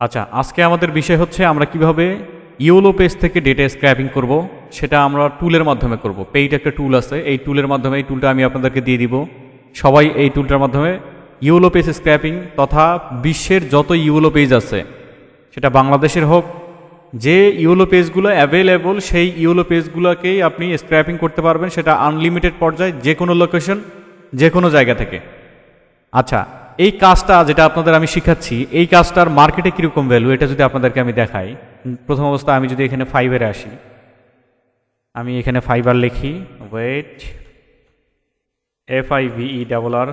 আচ্ছা আজকে আমাদের বিষয় হচ্ছে আমরা কীভাবে ইওলো পেজ থেকে ডেটা স্ক্র্যাপিং করব, সেটা আমরা টুলের মাধ্যমে করব। পেইড একটা টুল আছে, এই টুলের মাধ্যমে এই টুলটা আমি আপনাদেরকে দিয়ে দিব। সবাই এই টুলটার মাধ্যমে ইওলো পেজ স্ক্র্যাপিং তথা বিশ্বের যত ইওলো পেজ আছে, সেটা বাংলাদেশের হোক, যে ইওলো পেজগুলো অ্যাভেলেবল সেই ইওলো পেজগুলোকেই আপনি স্ক্র্যাপিং করতে পারবেন, সেটা আনলিমিটেড পর্যায়ে যে কোনো লোকেশন যে কোনো জায়গা থেকে। আচ্ছা এই কাজটা যেটা আপনাদের আমি শিখাচ্ছি, এই কাজটার মার্কেটে কীরকম ভ্যালু এটা যদি আপনাদেরকে আমি দেখাই। প্রথম অবস্থা, আমি যদি এখানে ফাইবারে আসি, আমি এখানে ফাইবার লিখি wait F I V E double R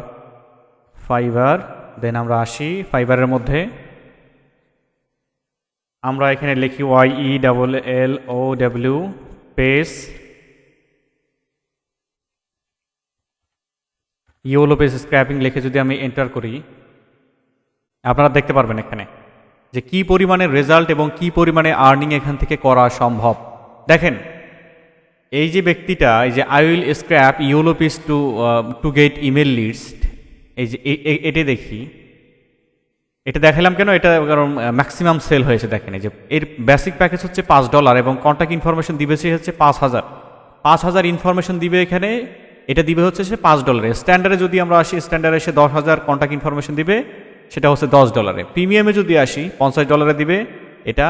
Fiverr then আমরা আসি ফাইবারের মধ্যে। আমরা এখানে লিখি Y E double L O W pages yellow page scraping লিখে যদি আমি এন্টার করি, আপনারা দেখতে পারবেন এখানে যে কি পরিমাণে রেজাল্ট এবং কি পরিমাণে আর্নিং এখান থেকে করা সম্ভব। দেখেন, এই যে ব্যক্তিটা, এই যে I will scrape yellow page to to get email list এই যে এটা দেখি, এটা দেখালাম কেন? এটা কারণ ম্যাক্সিমাম সেল হয়েছে, দেখেন, এই যে এর বেসিক প্যাকেজ হচ্ছে পাঁচ ডলার এবং কন্ট্যাক্ট ইনফরমেশন দিবে সে হচ্ছে পাঁচ হাজার। পাঁচ হাজার ইনফরমেশন দিবে এখানে এটা দিবে হচ্ছে সে পাঁচ ডলারে। স্ট্যান্ডার্ডে যদি আমরা আসি স্ট্যান্ডার্ডে সে দশ হাজার কন্ট্যাক্ট ইনফরমেশন দিবে, সেটা হচ্ছে দশ ডলারে। প্রিমিয়ামে যদি আসি, পঞ্চাশ ডলারে দিবে, এটা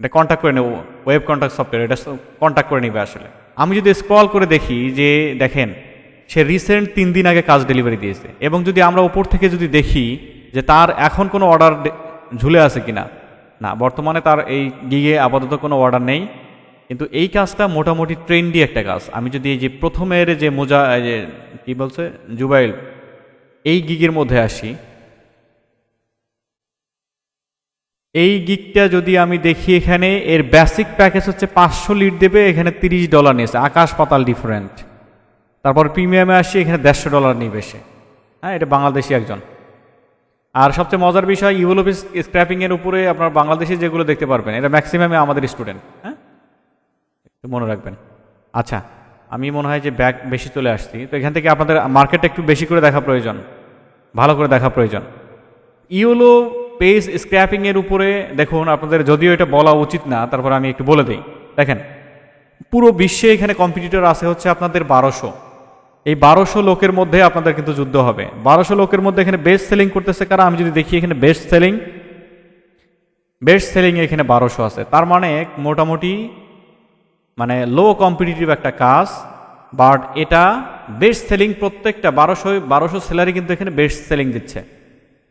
এটা কন্ট্যাক্ট করে নেব ওয়েব কন্ট্যাক্ট সফটওয়্যার এটা কন্ট্যাক্ট করে নেবে আসলে। আমি যদি স্ক্রল করে দেখি যে, দেখেন, সে রিসেন্ট তিন দিন আগে কাজ ডেলিভারি দিয়েছে। এবং যদি আমরা উপর থেকে যদি দেখি যে তার এখন কোনো অর্ডার ঝুলে আছে কিনা, না, বর্তমানে তার এই গিগে আপাতত কোনো অর্ডার নেই। কিন্তু এই কাজটা মোটামুটি ট্রেন্ডি একটা কাজ। আমি যদি এই যে প্রথমের যে মোজা যে কি বলছে, জুবাইল, এই গিগের মধ্যে আসি। এই গিকটা যদি আমি দেখি এখানে, এর বেসিক প্যাকেজ হচ্ছে পাঁচশো লিড দেবে, এখানে তিরিশ ডলার নিয়েছে, আকাশ পাতাল ডিফারেন্ট তারপর প্রিমিয়ামে আসি, এখানে দেড়শো ডলার নিবে সে। হ্যাঁ এটা বাংলাদেশি একজন। আর সবচেয়ে মজার বিষয় ইউলোপিস স্ক্র্যাপিংয়ের উপরে আপনার বাংলাদেশে যেগুলো দেখতে পারবেন, এটা ম্যাক্সিমামে আমাদের স্টুডেন্ট হ্যাঁ? মনে রাখবেন। আচ্ছা আমি মনে হয় যে ব্যাগ বেশি চলে আসছি, তো এখান থেকে আপনাদের মার্কেটটা একটু বেশি করে দেখা প্রয়োজন, ভালো করে দেখা প্রয়োজন। ইউলো পেজ স্ক্র্যাপিংয়ের উপরে দেখুন, আপনাদের যদিও এটা বলা উচিত না, তারপর আমি একটু বলে দিই। দেখেন, পুরো বিশ্বে এখানে কম্পিটিটর আছে হচ্ছে আপনাদের বারোশো। এই বারোশো লোকের মধ্যে আপনাদের কিন্তু যুদ্ধ হবে। বারোশো লোকের মধ্যে এখানে বেস্ট সেলিং করতেছে কারা? আমি যদি দেখি এখানে বেস্ট সেলিং বেস্ট সেলিং এখানে বারোশো আছে। তার মানে মোটামুটি মানে লো কম্পিটিটিভ একটা কাজ বাট এটা বেস্ট সেলিং প্রত্যেকটা বারোশো বারোশো স্যালারি কিন্তু এখানে বেস্ট সেলিং দিচ্ছে।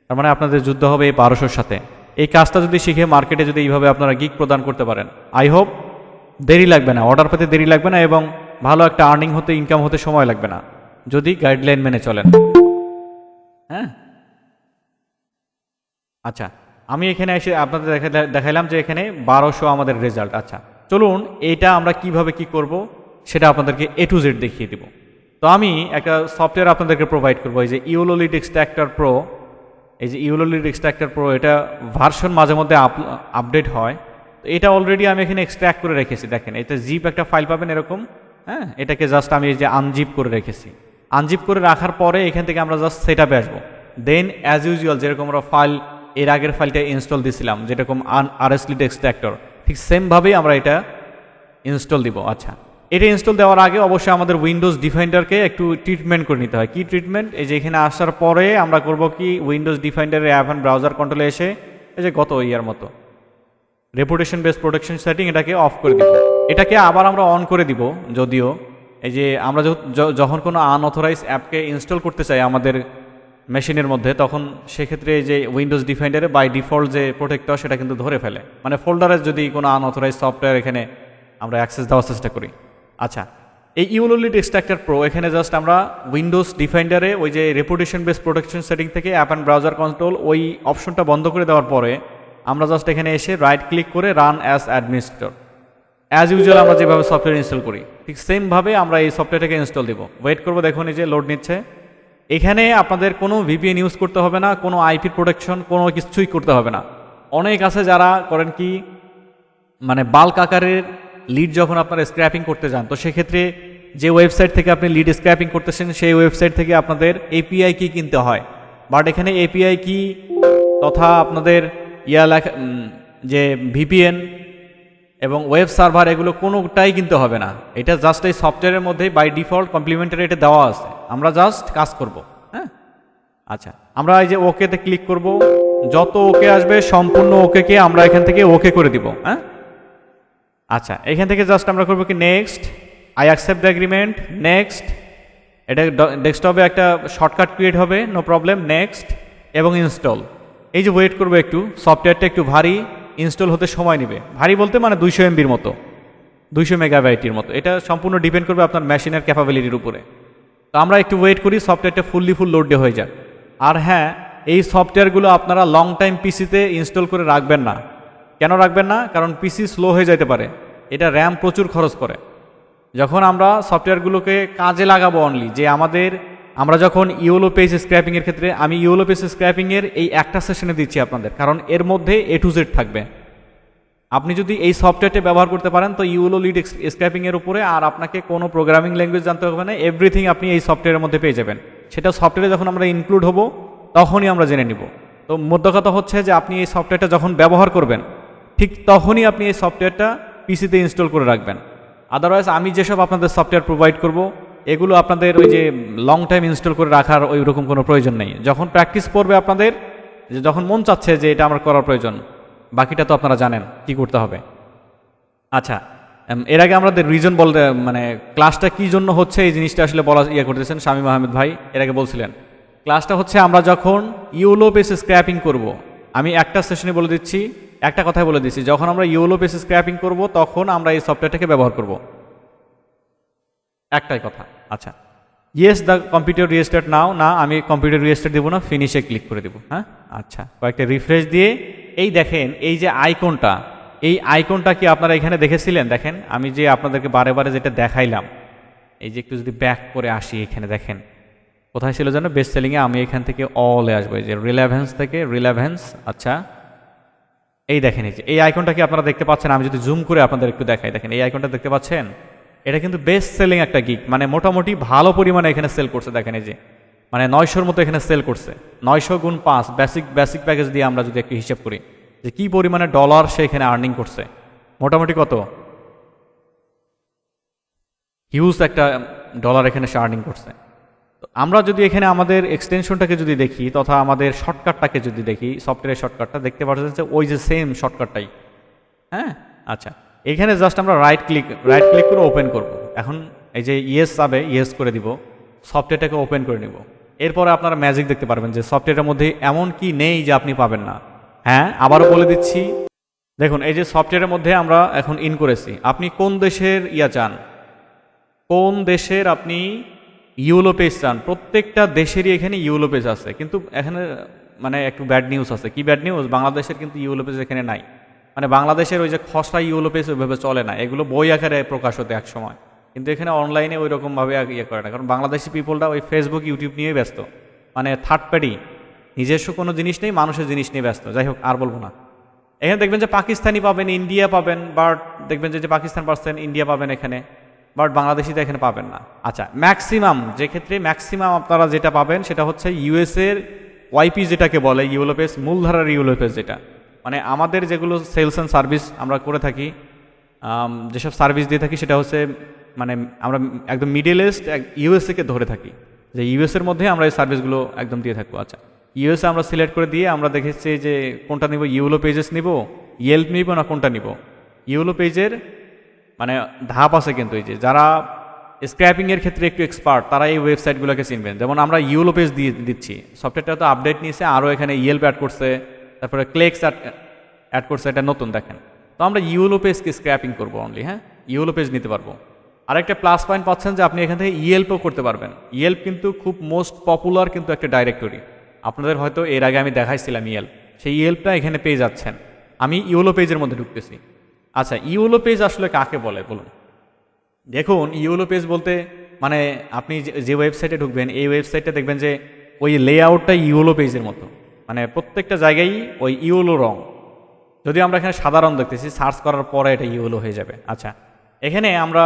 তার মানে আপনাদের যুদ্ধ হবে এই বারোশোর সাথে। এই কাজটা যদি শিখে মার্কেটে যদি এইভাবে আপনারা গিক প্রদান করতে পারেন। আই হোপ দেরি লাগবে না অর্ডার পেতে দেরি লাগবে না এবং ভালো একটা আর্নিং হতে ইনকাম হতে সময় লাগবে না। যদি গাইডলাইন মেনে চলেন। হ্যাঁ? আচ্ছা আমি এখানে এসে আপনাদের দেখা- দেখাইলাম যে এখানে বারোশো আমাদের রেজাল্ট আচ্ছা। চলুন এটা আমরা কীভাবে কি করব সেটা আপনাদেরকে এ টু জেড দেখিয়ে দিব। তো আমি একটা সফটওয়্যার আপনাদেরকে প্রোভাইড করব, এই যে ইউলোলিড এক্সট্রাক্টর প্রো এই যে ইউলোলিড এক্সট্রাক্টর প্রো এটা ভার্সন মাঝে মধ্যে আপডেট হয়। তো এটা অলরেডি আমি এখানে এক্সট্র্যাক্ট করে রেখেছি, দেখেন এটা জিপ একটা ফাইল পাবেন এরকম হ্যাঁ? এটাকে জাস্ট আমি এই যে আনজিপ করে রেখেছি। আনজিপ করে রাখার পরে এখান থেকে আমরা জাস্ট সেট আপে আসব। দেন অ্যাজ ইউজুয়াল যেরকম আমরা ফাইল এর আগের ফাইলটা ইনস্টল দিয়েছিলাম যেরকম আন আরএসলিড এক্সট্রাক্টর ঠিক সেমভাবেই আমরা এটা ইনস্টল দিব। আচ্ছা এটা ইনস্টল দেওয়ার আগে অবশ্যই আমাদের উইন্ডোজ ডিফাইন্ডারকে একটু ট্রিটমেন্ট করে নিতে হয়। কি ট্রিটমেন্ট এই যে এখানে আসার পরে আমরা করব কি উইন্ডোজ ডিফাইন্ডারের অ্যাপ অ্যান্ড ব্রাউজার কন্ট্রোলে এসে, এই যে গত ইয়ার মতো রেপুটেশন বেস প্রোটেকশন সেটিং এটাকে অফ করে দিব এটাকে আবার আমরা অন করে দিব, যদিও এই যে আমরা যখন কোনো আনঅথরাইজ অ্যাপকে ইনস্টল করতে চাই আমাদের মেশিনের মধ্যে, তখন সেক্ষেত্রে যে উইন্ডোজ ডিফাইন্ডারে বাই ডিফল্ট যে প্রোটেক্টর সেটা কিন্তু ধরে ফেলে। মানে ফোল্ডারে যদি কোনো আনঅথরাইজ সফটওয়্যার এখানে আমরা অ্যাক্সেস দেওয়ার চেষ্টা করি। আচ্ছা এই ইউলোলিড এক্সট্রাক্টর প্রো এখানে জাস্ট আমরা উইন্ডোজ ডিফাইন্ডারে ওই যে রেপুটেশন বেস প্রোটেকশন সেটিং থেকে অ্যাপ অ্যান্ড ব্রাউজার কন্ট্রোল ওই অপশনটা বন্ধ করে দেওয়ার পরে, আমরা জাস্ট এখানে এসে রাইট ক্লিক করে run as administrator as usual আমরা যেভাবে সফটওয়্যার ইনস্টল করি, ঠিক সেমভাবে আমরা এই সফটওয়্যারটাকে ইনস্টল দিব। ওয়েট করব, দেখুন এই যে লোড নিচ্ছে। এখানে আপনাদের কোনো ভিপিএন ইউজ করতে হবে না, কোনো আইপি প্রোটেকশন কোনো কিছুই করতে হবে না। অনেক আছে যারা করেন কি মানে বাল্ক আকারের লিড যখন আপনারা স্ক্র্যাপিং করতে যান, তো সেক্ষেত্রে যে ওয়েবসাইট থেকে আপনি লিড স্ক্র্যাপিং করতেছেন, সেই ওয়েবসাইট থেকে আপনাদের এপিআই কি কিনতে হয়। বাট এখানে এপিআই কি তথা আপনাদের ইয়া লেখা যে ভিপিএন এবং ওয়েব সার্ভার এগুলো কোনোটাই কিনতে হবে না। এটা জাস্ট এই সফটওয়্যারের মধ্যেই বাই ডিফল্ট কমপ্লিমেন্টারি এটা দেওয়া আছে। আমরা জাস্ট কাজ করব হ্যাঁ? আচ্ছা আমরা এই যে ওকেতে ক্লিক করব। যত ওকে আসবে, সম্পূর্ণ ওকেকে আমরা এখান থেকে ওকে করে দিব হ্যাঁ? আচ্ছা এখান থেকে জাস্ট আমরা করব কি next I accept the agreement next এটা ডেস্কটপে একটা শর্টকাট ক্রিয়েট হবে নো প্রবলেম নেক্সট এবং ইনস্টল এই যে ওয়েট করব একটু সফটওয়্যারটা একটু ভারী ইনস্টল হতে সময় নেবে। ভারী বলতে মানে দুইশো এমবির মতো। দুইশো মেগাবাইটের মতো। এটা সম্পূর্ণ ডিপেন্ড করবে আপনার মেশিনের ক্যাপাবিলিটির উপরে। তো আমরা একটু ওয়েট করি সফটওয়্যারটা ফুললি ফুল লোড হয়ে যাক। আর হ্যাঁ এই সফটওয়্যারগুলো আপনারা লং টাইম পিসিতে ইনস্টল করে রাখবেন না। কেন রাখবেন না? কারণ পিসি স্লো হয়ে যেতে পারে। এটা র্যাম প্রচুর খরচ করে। যখন আমরা সফটওয়্যারগুলোকে কাজে লাগাবো অনলি যে আমাদের আমরা যখন ইউলো পেজ স্ক্র্যাপিংয়ের ক্ষেত্রে, আমি ইউলো পেজ স্ক্র্যাপিংয়ের এই একটা সেশনে দিচ্ছি আপনাদের, কারণ এর মধ্যে এ টু জেড থাকবে। আপনি যদি এই সফটওয়্যারটা ব্যবহার করতে পারেন, তো ইউলো লিড স্ক্র্যাপিংয়ের উপরে আর আপনাকে কোনো প্রোগ্রামিং ল্যাঙ্গুয়েজ জানতে হবে না এভরিথিং আপনি এই সফটওয়্যারের মধ্যে পেয়ে যাবেন। সেটা সফটওয়্যারে যখন আমরা ইনক্লুড হব, তখনই আমরা জেনে নিব। তো মোদ্দা কথা হচ্ছে যে, আপনি এই সফটওয়্যারটা যখন ব্যবহার করবেন, ঠিক তখনই আপনি এই সফটওয়্যারটা পিসিতে ইনস্টল করে রাখবেন। আদারওয়াইজ আমি যেসব আপনাদের সফটওয়্যার প্রোভাইড করব এগুলো আপনাদের ওই যে লং টাইম ইনস্টল করে রাখার ওই রকম কোনো প্রয়োজন নেই। যখন প্র্যাকটিস পড়বে আপনাদের, যে যখন মন চাচ্ছে যে এটা আমার করার প্রয়োজন, বাকিটা তো আপনারা জানেন কি করতে হবে। আচ্ছা এর আগে আমাদের রিজন বলতে মানে ক্লাসটা কি জন্য হচ্ছে এই জিনিসটা আসলে বলা ইয়ে করতেছেন শামীম আহমেদ ভাই, এর আগে বলছিলেন। ক্লাসটা হচ্ছে আমরা যখন ইউলো বেসে স্ক্র্যাপিং করব, আমি একটা সেশনে বলে দিচ্ছি, একটা কথাই বলে দিচ্ছি, যখন আমরা ইউলো বেসে স্ক্র্যাপিং করব, তখন আমরা এই সফটওয়্যারটাকে ব্যবহার করব। একটাই কথা। আচ্ছা। Yes the computer restart now না, আমি কম্পিউটার রিস্টার্ট দেবো না ফিনিশে ক্লিক করে দেবো হ্যাঁ? আচ্ছা কয়েকটা রিফ্রেশ দিয়ে, এই দেখেন, এই যে আইকনটা এই আইকনটা কি আপনারা এখানে দেখেছিলেন? দেখেন, আমি যে আপনাদেরকে বারে বারে যেটা দেখাইলাম, এই যে একটু যদি ব্যাক করে আসি এখানে, দেখেন, কোথায় ছিল যেন বেস্ট সেলিংয়ে আমি এখান থেকে অলে আসব যে রিলেভেন্স থেকে রিলেভেন্স আচ্ছা এই দেখেন এই যে, এই আইকনটা কি আপনারা দেখতে পাচ্ছেন? আমি যদি জুম করে আপনাদের একটু দেখাই, দেখেন, এই আইকনটা দেখতে পাচ্ছেন? এটা কিন্তু বেস্ট সেলিং একটা গিক মানে মোটামুটি ভালো পরিমাণে এখানে সেল করছে, দেখেন এই যে। মানে নয়শোর মতো এখানে সেল করছে। নয়শো গুণ পাঁচ বেসিক বেসিক প্যাকেজ দিয়ে আমরা যদি একটু হিসাব করি, যে কি পরিমাণে ডলার সে এখানে আর্নিং করছে? মোটামুটি কত? হিউজ একটা ডলার এখানে সে আর্নিং করছে। আমরা যদি এখানে আমাদের এক্সটেনশনটাকে যদি দেখি, তথা আমাদের শর্টকাটটাকে যদি দেখি সফটওয়্যারের শর্টকাটটা দেখতে পাচ্ছেন যে ওই যে সেম শর্টকাটটাই হ্যাঁ? আচ্ছা। এখানে জাস্ট আমরা রাইট ক্লিক রাইট ক্লিক করে ওপেন করব। এখন এই যে ইয়েস যাবে ইয়েস করে দিব সফটওয়্যারটাকে ওপেন করে নিব। এরপরে আপনারা ম্যাজিক দেখতে পারবেন যে সফটওয়্যারের মধ্যে এমন কি নেই যে আপনি পাবেন না। হ্যাঁ আবারও বলে দিচ্ছি, দেখুন, এই যে সফটওয়্যারের মধ্যে আমরা এখন ইন করেছি। আপনি কোন দেশের ইয়া চান? কোন দেশের আপনি ইউলো পেজ চান? প্রত্যেকটা দেশেরই এখানে ইউলো পেজ আছে। কিন্তু এখানে মানে একটু ব্যাড নিউজ আছে। কি ব্যাড নিউজ বাংলাদেশের কিন্তু ইউলো পেজ এখানে নাই। মানে বাংলাদেশের ওই যে খসড়া ইউলো ওইভাবে চলে না। এগুলো বই আকারে প্রকাশ হতে এক সময়। কিন্তু এখানে অনলাইনে ওই রকমভাবে ইয়ে করে না। কারণ বাংলাদেশি পিপলটা ওই ফেসবুক ইউটিউব নিয়েই ব্যস্ত। মানে থার্ড পার্টি নিজস্ব কোনো জিনিস নেই, মানুষের জিনিস নিয়ে ব্যস্ত। যাই হোক, আর বলব না। এখানে দেখবেন যে পাকিস্তানি পাবেন ইন্ডিয়া পাবেন বাট দেখবেন যে পাকিস্তান পার্সেন ইন্ডিয়া পাবেন এখানে বাট বাংলাদেশিতে এখানে পাবেন না। আচ্ছা ম্যাক্সিমাম যে ক্ষেত্রে ম্যাক্সিমাম আপনারা যেটা পাবেন, সেটা হচ্ছে ইউএসের ওয়াইপি যেটাকে বলে ইউলোপেস মূলধারার ইউরোপেস যেটা। মানে আমাদের যেগুলো সেলস অ্যান্ড সার্ভিস আমরা করে থাকি যেসব সার্ভিস দিয়ে থাকি সেটা হচ্ছে মানে আমরা একদম মিডিলেস্ট ইউএসএকে ধরে থাকি। যে ইউএসের মধ্যে আমরা এই সার্ভিসগুলো একদম দিয়ে থাকব। আচ্ছা ইউএসএ আমরা সিলেক্ট করে দিয়ে আমরা দেখেছি যে কোনটা নিব ইউলো পেজেস নিব ইয়েল্প নিব না কোনটা নিব? ইউলো পেজের মানে ধাপ আছে কিন্তু এই যে, যারা স্ক্র্যাপিংয়ের ক্ষেত্রে একটু এক্সপার্ট তারা এই ওয়েবসাইটগুলোকে চিনবেন। যেমন আমরা ইউলো পেজ দিয়ে দিচ্ছি। সফটওয়্যারটা তো আপডেট নিয়েছে, আরও এখানে ইয়েল্প অ্যাড করছে। তারপরে ক্লেক্স অ্যাড করছে, এটা নতুন দেখেন। তো আমরা ইউলো পেজকে স্ক্র্যাপিং করব অনলি হ্যাঁ? ইউলো পেজ নিতে পারব। আরেকটা প্লাস পয়েন্ট পাচ্ছেন যে আপনি এখান থেকে ইয়েল্পও করতে পারবেন। ইয়েল্প কিন্তু খুব মোস্ট পপুলার কিন্তু একটা ডাইরেক্টরি আপনাদের হয়তো এর আগে আমি দেখাইছিলাম ইয়েল্প সেই ইয়েল্পটা এখানে পেয়ে যাচ্ছেন। আমি ইউলো পেজের মধ্যে ঢুকতেছি। আচ্ছা ইউলো পেজ আসলে কাকে বলে, বলুন? দেখুন ইউলো পেজ বলতে মানে আপনি যে- ওয়েবসাইটে ঢুকবেন, এই ওয়েবসাইটে দেখবেন যে ওই লেআউটটা ইউলো পেজের মতো। মানে প্রত্যেকটা জায়গায় ওই ইউলো রং। যদি আমরা এখানে সাদা রং দেখতেছি, সার্চ করার পরে এটা ইউলো হয়ে যাবে। আচ্ছা এখানে আমরা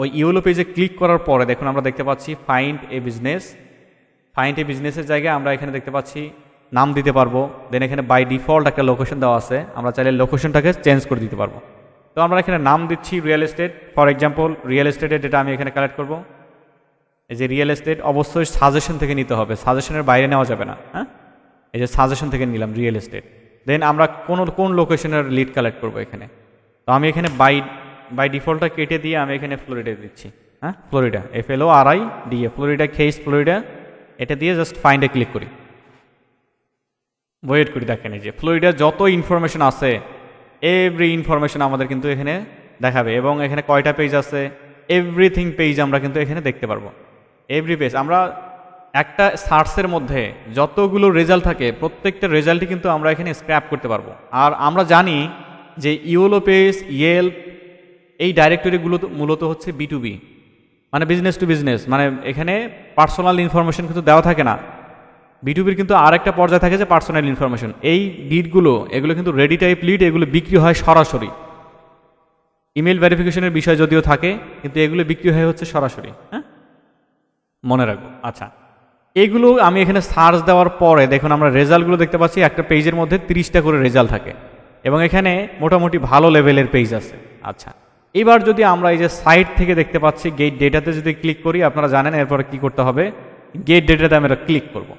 ওই ইউলো পেজে ক্লিক করার পরে দেখুন আমরা দেখতে পাচ্ছি find a business find a বিজনেসের জায়গায় আমরা এখানে দেখতে পাচ্ছি নাম দিতে পারব। দেন এখানে বাই ডিফল্ট একটা লোকেশন দেওয়া আছে। আমরা চাইলে লোকেশনটাকে চেঞ্জ করে দিতে পারব। তো আমরা এখানে নাম দিচ্ছি real estate for example real এস্টেটের data আমি এখানে কালেক্ট করব। এই যে রিয়েল এস্টেট অবশ্যই সাজেশন থেকে নিতে হবে। সাজেশনের বাইরে নেওয়া যাবে না। হ্যাঁ? এই যে সাজেশন থেকে নিলাম রিয়েল এস্টেট দেন আমরা কোন কোন লোকেশনের লিড কালেক্ট করব এখানে? তো আমি এখানে বাই বাই ডিফল্টটা কেটে দিয়ে আমি এখানে ফ্লোরিডা দিচ্ছি। হ্যাঁ? Florida F L O R I D A Florida খেইস Florida এটা দিয়ে জাস্ট ফাইন্ডে ক্লিক করি। ওয়েট করি, দেখেন এই যে ফ্লোরিডার যত ইনফরমেশন আছে এভরি ইনফরমেশন আমাদের কিন্তু এখানে দেখাবে এবং এখানে কয়টা পেজ আছে এভরিথিং পেজ আমরা কিন্তু এখানে দেখতে পারব। এভরি পেজ আমরা একটা সার্চের মধ্যে যতগুলো রেজাল্ট থাকে, প্রত্যেকটা রেজাল্টই কিন্তু আমরা এখানে স্ক্র্যাপ করতে পারব। আর আমরা জানি যে ইওলো পেজ ইয়েল এই ডাইরেক্টরিগুলো মূলত হচ্ছে বি টু বি। মানে বিজনেস টু বিজনেস মানে এখানে পার্সোনাল ইনফরমেশন কিন্তু দেওয়া থাকে না। বিটুবির কিন্তু আরেকটা পর্যায়ে থাকে যে পার্সোনাল ইনফরমেশন এই লিডগুলো এগুলো কিন্তু রেডি টাইপ লিড এগুলো বিক্রি হয় সরাসরি। ইমেল ভেরিফিকেশনের বিষয় যদিও থাকে, কিন্তু এগুলো বিক্রি হয় হচ্ছে সরাসরি হ্যাঁ? মনে রাখব আচ্ছা। এগুলো আমি এখানে সার্চ দেওয়ার পরে দেখুন আমরা রেজাল্টগুলো দেখতে পাচ্ছি, একটা পেজের মধ্যে তিরিশটা করে রেজাল্ট থাকে। এবং এখানে মোটামুটি ভালো লেভেলের পেজ আছে। আচ্ছা এবার যদি আমরা এই যে সাইট থেকে দেখতে পাচ্ছি, গেট ডেটাতে যদি ক্লিক করি, আপনারা জানেন এরপরে কি করতে হবে? গেট ডেটাতে আমরা ক্লিক করব।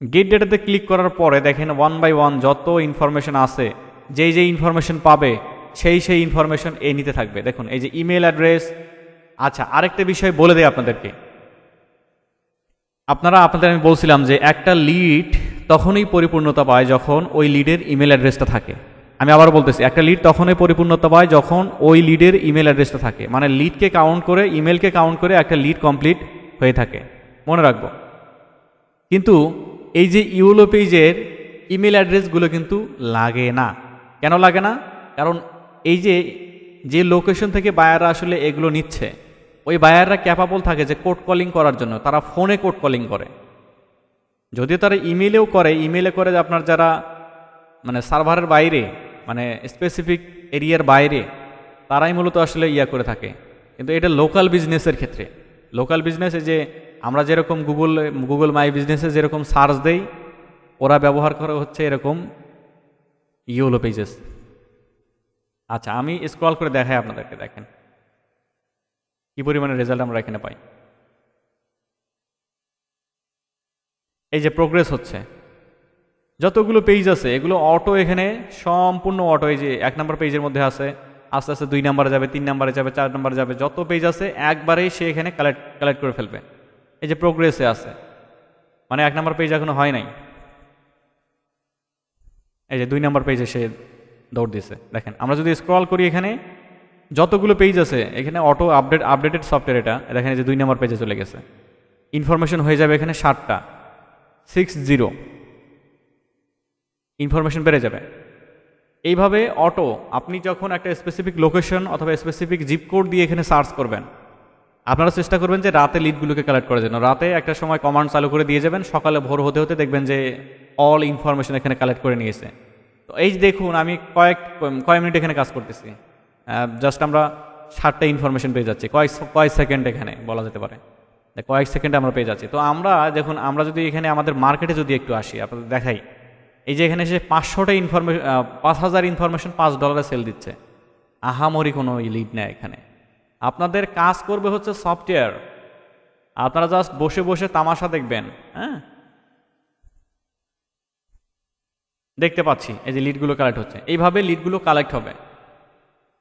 গেট ডেটাতে ক্লিক করার পরে দেখেন ওয়ান বাই ওয়ান যত ইনফরমেশন আছে, যেই যেই ইনফরমেশন পাবে, সেই সেই ইনফরমেশন এ নিতে থাকবে। দেখুন, এই যে ইমেল অ্যাড্রেস। আচ্ছা আরেকটা বিষয় বলে দেয় আপনাদেরকে। আপনারা, আপনাদের আমি বলছিলাম যে একটা লিড তখনই পরিপূর্ণতা পায় যখন ওই লিডের ইমেল অ্যাড্রেসটা থাকে। আমি আবার বলতেছি, একটা লিড তখনই পরিপূর্ণতা পায় যখন ওই লিডের ইমেল অ্যাড্রেসটা থাকে। মানে লিডকে কাউন্ট করে ইমেলকে কাউন্ট করে একটা লিড কমপ্লিট হয়ে থাকে। মনে রাখব। কিন্তু এই যে ইউলো পেজের ইমেল অ্যাড্রেসগুলো কিন্তু লাগে না। কেন লাগে না? কারণ এই যে যে লোকেশন থেকে বায়াররা আসলে এগুলো নিচ্ছে ওই বায়াররা ক্যাপাবল থাকে যে কোড কলিং করার জন্য, তারা ফোনে কোড কলিং করে। যদিও তারা ইমেলেও করে ইমেলে করে যে আপনার যারা মানে সার্ভারের বাইরে মানে স্পেসিফিক এরিয়ার বাইরে, তারাই মূলত আসলে ইয়া করে থাকে। কিন্তু এটা লোকাল বিজনেসের ক্ষেত্রে। লোকাল বিজনেসে যে আমরা যেরকম গুগল গুগল মাই বিজনেসে যেরকম সার্চ দেই, ওরা ব্যবহার করা হচ্ছে এরকম ইউলো পেজেস আচ্ছা আমি স্ক্রল করে দেখাই আপনাদেরকে, দেখেন। কি পরিমাণে রেজাল্ট আমরা এখানে পাই? এই যে প্রোগ্রেস হচ্ছে, যতগুলো পেজ আছে, এগুলো অটো এখানে সম্পূর্ণ অটো এই যে এক নম্বর পেজের মধ্যে আছে, আস্তে আস্তে দুই নাম্বারে যাবে, তিন নাম্বারে যাবে, চার নাম্বারে যাবে, যত পেজ আছে, একবারেই সে এখানে কালেক্ট কালেক্ট করে ফেলবে। এই যে প্রোগ্রেসে আছে মানে এক নম্বর পেজ এখনও হয় নাই। এই যে দুই নাম্বার পেজে সে দৌড় দিছে দেখেন, আমরা যদি স্ক্রল করি এখানে যতগুলো পেজ আছে, এখানে অটো আপডেট আপডেটেড সফটওয়্যার এটা দেখেন যে দুই নম্বর পেজে চলে গেছে। ইনফরমেশন হয়ে যাবে এখানে ষাটটা। সিক্স জিরো ইনফরমেশন বেড়ে যাবে। এইভাবে অটো আপনি যখন একটা স্পেসিফিক লোকেশন অথবা স্পেসিফিক জিপ কোড দিয়ে এখানে সার্চ করবেন, আপনারা চেষ্টা করবেন যে রাতে লিডগুলোকে কালেক্ট করার জন্য। রাতে একটা সময় কমান্ড চালু করে দিয়ে যাবেন, সকালে ভোর হতে হতে দেখবেন যে অল ইনফরমেশন এখানে কালেক্ট করে নিয়েছে। তো এই দেখুন, আমি কয়েক কয়েক মিনিট এখানে কাজ করতেছি। জাস্ট আমরা ষাটটা ইনফরমেশন পেয়ে যাচ্ছি। কয়েক কয়েক সেকেন্ড এখানে বলা যেতে পারে। কয়েক সেকেন্ডে আমরা পেয়ে যাচ্ছি। তো আমরা দেখুন আমরা যদি এখানে আমাদের মার্কেটে যদি একটু আসি, আপনাদের দেখাই। এই যে এখানে সে পাঁচশোটা ইনফরমেশন পাঁচ হাজার ইনফরমেশন পাঁচ ডলারে সেল দিচ্ছে। আহামরি কোনো লিড নেয় এখানে। আপনাদের কাজ করবে হচ্ছে সফটওয়্যার আপনারা জাস্ট বসে বসে তামাশা দেখবেন হ্যাঁ? দেখতে পাচ্ছি, এই যে লিডগুলো কালেক্ট হচ্ছে। এইভাবে লিডগুলো কালেক্ট হবে।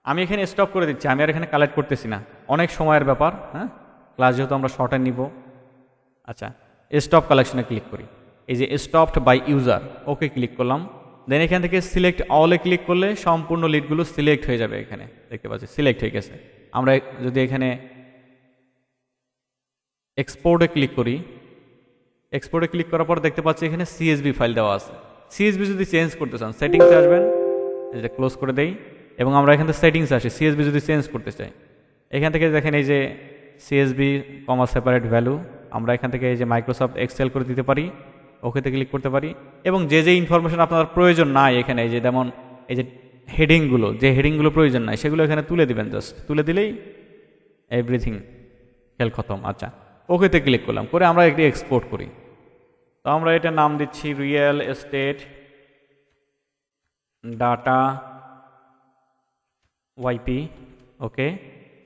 আমি এখানে স্টপ করে দিচ্ছি, আমি আর এখানে কালেক্ট করতেছি না। অনেক সময়ের ব্যাপার হ্যাঁ? ক্লাস যেহেতু আমরা শর্টে নিব। আচ্ছা স্টপ কালেকশনে ক্লিক করি। এই যে stopped by user okay click করলাম। দেন এখান থেকে সিলেক্ট অলে ক্লিক করলে সম্পূর্ণ লিডগুলো সিলেক্ট হয়ে যাবে এখানে। দেখতে পাচ্ছি সিলেক্ট হয়ে গেছে। আমরা যদি এখানে এক্সপোর্টে ক্লিক করি এক্সপোর্টে ক্লিক করার পর দেখতে পাচ্ছি এখানে সিএসবি ফাইল দেওয়া আছে। সিএসবি যদি চেঞ্জ করতে চান সেটিংসে আসবেন, এটা ক্লোজ করে দেই। এবং আমরা এখান থেকে সেটিংস আসি সিএসবি যদি চেঞ্জ করতে চাই। এখান থেকে দেখেন এই যে সিএসবি কমা সেপারেট ভ্যালু আমরা এখান থেকে এই যে মাইক্রোসফট এক্সেল করে দিতে পারি ওকেতে ক্লিক করতে পারি, এবং যে যে ইনফরমেশন আপনার প্রয়োজন নাই এখানে, এই যে যেমন এই যে হেডিংগুলো যে হেডিংগুলো প্রয়োজন নাই, সেগুলো এখানে তুলে দিবেন জাস্ট তুলে দিলেই এভরিথিং খেল খতম। আচ্ছা ওকেতে ক্লিক করলাম, করে আমরা একটি এক্সপোর্ট করি। তো আমরা এটা নাম দিচ্ছি real estate data YP okay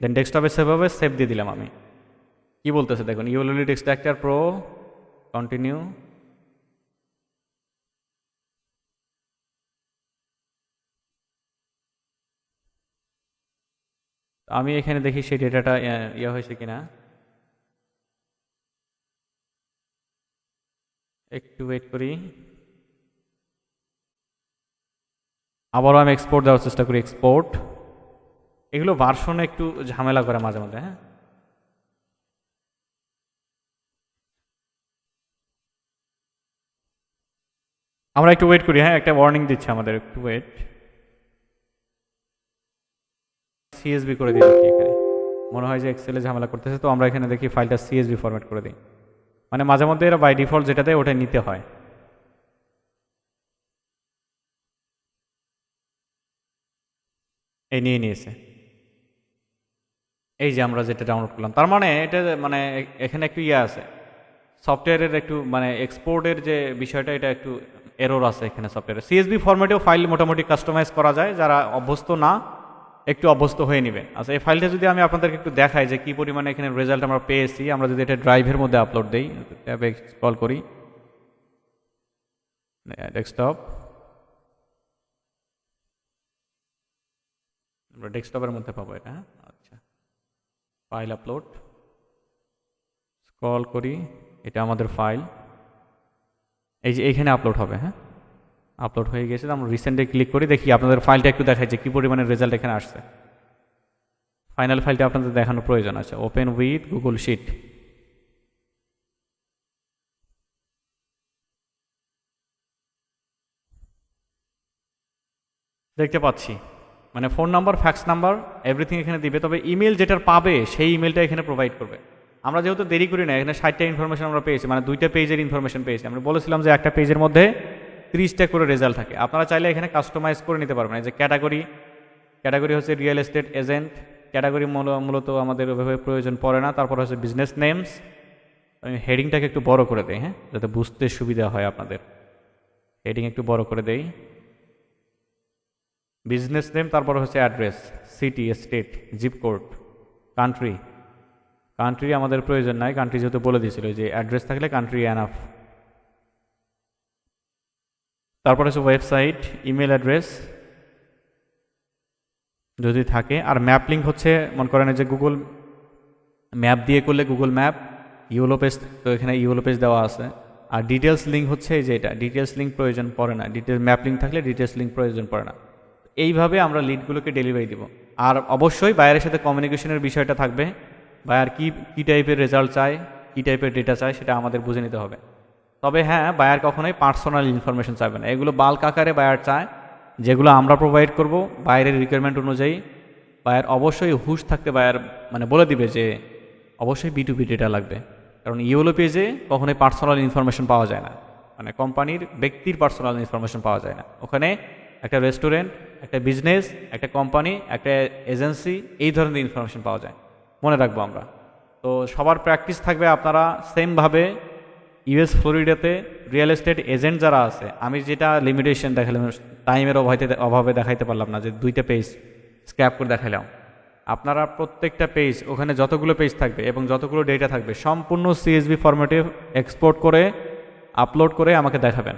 then ডেস্কটপে সেভ হবে সেভ দিয়ে দিলাম আমি। কি বলতেছে দেখুন ইউএলএডি ডেক্সট্রাক্টর প্রো কন্টিনিউ আমি এখানে দেখি সেই ডেটাটা ইয়ে হয়েছে কিনা। একটু ওয়েট করি। আবারও আমি এক্সপোর্ট দেওয়ার চেষ্টা করি এক্সপোর্ট এগুলো ভার্সনে একটু ঝামেলা করে মাঝে মাঝে হ্যাঁ? আমরা একটু ওয়েট করি হ্যাঁ? একটা ওয়ার্নিং দিচ্ছে আমাদের, একটু ওয়েট সিএসবি করে দিই এখানে? মনে হয় যে এক্সেলে ঝামেলা করতেছে, তো আমরা এখানে দেখি ফাইলটা সিএসবি ফরম্যাট করে দিই। মানে মাঝে মধ্যে এরা বাই ডিফল্ট যেটা দেয় ওটাই নিতে হয়। এই নিয়ে নিয়েছে। এই যে আমরা যেটা ডাউনলোড করলাম, তার মানে এটা মানে এখানে একটু ইয়ে আছে। সফটওয়্যারের একটু মানে এক্সপোর্টের যে বিষয়টা, এটা একটু এরর আছে এখানে সফটওয়্যারে সিএসবি ফরম্যাটেও ফাইল মোটামুটি কাস্টমাইজ করা যায়, যারা অভ্যস্ত না, একটু অভ্যস্ত হয়ে নেবে। আচ্ছা এই ফাইলটা যদি আমি আপনাদেরকে একটু দেখাই যে কী পরিমাণে এখানে রেজাল্ট আমরা পেয়েছি, আমরা যদি এটা ড্রাইভের মধ্যে আপলোড দিই ট্যাবে কল করি ডেস্কটপ আমরা ডেস্কটপের মধ্যে পাবো এটা হ্যাঁ। ফাইল আপলোড স্ক্রল করি, এটা আমাদের ফাইল এই যে এইখানে আপলোড হবে হ্যাঁ? আপলোড হয়ে গেছে, আমরা রিসেন্টে ক্লিক করি, দেখি আপনাদের ফাইলটা একটু দেখাই যে কী পরিমাণে রেজাল্ট এখানে আসছে। ফাইনাল ফাইলটা আপনাদের দেখানোর প্রয়োজন আছে। ওপেন উইথ গুগল শিট দেখতে পাচ্ছি। মানে phone number fax number everything এখানে দিবে। তবে ইমেল যেটার পাবে, সেই ইমেলটা এখানে প্রোভাইড করবে। আমরা যেহেতু দেরি করি না, এখানে ষাটটা ইনফরমেশন আমরা পেয়েছি মানে দুইটা পেজের ইনফরমেশন পেয়েছি। আমরা বলেছিলাম যে একটা পেজের মধ্যে তিরিশটা করে রেজাল্ট থাকে। আপনারা চাইলে এখানে কাস্টমাইজ করে নিতে পারবেন। এই যে ক্যাটাগরি ক্যাটাগরি হচ্ছে রিয়েল এস্টেট এজেন্ট ক্যাটাগরি মূলত আমাদের ওইভাবে প্রয়োজন পড়ে না। তারপর হচ্ছে বিজনেস নেমস আমি হেডিংটাকে একটু বড় করে দেই হ্যাঁ? যাতে বুঝতে সুবিধা হয় আপনাদের। হেডিং একটু বড় করে দেই। বিজনেস নেম তারপর হচ্ছে address city state zip code country country আমাদের প্রয়োজন নাই। কান্ট্রি যেহেতু বলে দিয়েছিল যে অ্যাড্রেস থাকলে কান্ট্রি অ্যানাফ তারপর হচ্ছে ওয়েবসাইট ইমেল অ্যাড্রেস যদি থাকে। আর ম্যাপ লিঙ্ক হচ্ছে, মনে করেন যে গুগল ম্যাপ দিয়ে করলে গুগল ম্যাপ ইউলো পেজ তো এখানে ইউলো পেজ দেওয়া আছে। আর ডিটেলস লিঙ্ক হচ্ছে এই যে এটা। ডিটেলস লিঙ্ক প্রয়োজন পড়ে না। ডিটেলস ম্যাপ লিঙ্ক থাকলে ডিটেলস লিঙ্ক প্রয়োজন পড়ে না। এইভাবে আমরা লিডগুলোকে ডেলিভারি দিব। আর অবশ্যই বায়ারের সাথে কমিউনিকেশনের বিষয়টা থাকবে। বায়ার কি, কী টাইপের রেজাল্ট চায়, কী টাইপের ডেটা চায়, সেটা আমাদের বুঝে নিতে হবে। তবে হ্যাঁ বায়ার কখনোই পার্সোনাল ইনফরমেশন চাইবে না। এগুলো বাল্ক আকারে বায়ার চায়, যেগুলো আমরা প্রোভাইড করব বাইরের রিকোয়ারমেন্ট অনুযায়ী। বায়ার অবশ্যই হুশ থাকতে বায়ার মানে বলে দিবে যে, অবশ্যই বি টু বি ডেটা লাগবে। কারণ ইউলো পেজে কখনোই পার্সোনাল ইনফরমেশন পাওয়া যায় না। মানে কোম্পানির ব্যক্তির পার্সোনাল ইনফরমেশন পাওয়া যায় না। ওখানে একটা রেস্টুরেন্ট একটা বিজনেস একটা কোম্পানি একটা এজেন্সি এই ধরনের ইনফরমেশন পাওয়া যায়। মনে রাখব আমরা। তো সবার প্র্যাকটিস থাকবে আপনারা সেমভাবে ইউএস ফ্লোরিডাতে রিয়েল এস্টেট এজেন্ট যারা আছে, আমি যেটা লিমিটেশন দেখালাম টাইমের অভাবে অভাবে দেখাইতে পারলাম না যে দুইটা পেজ স্ক্র্যাপ করে দেখালাম আপনারা প্রত্যেকটা পেজ ওখানে যতগুলো পেজ থাকবে এবং যতগুলো ডেটা থাকবে, সম্পূর্ণ সিএসবি ফরম্যাটে এক্সপোর্ট করে আপলোড করে আমাকে দেখাবেন।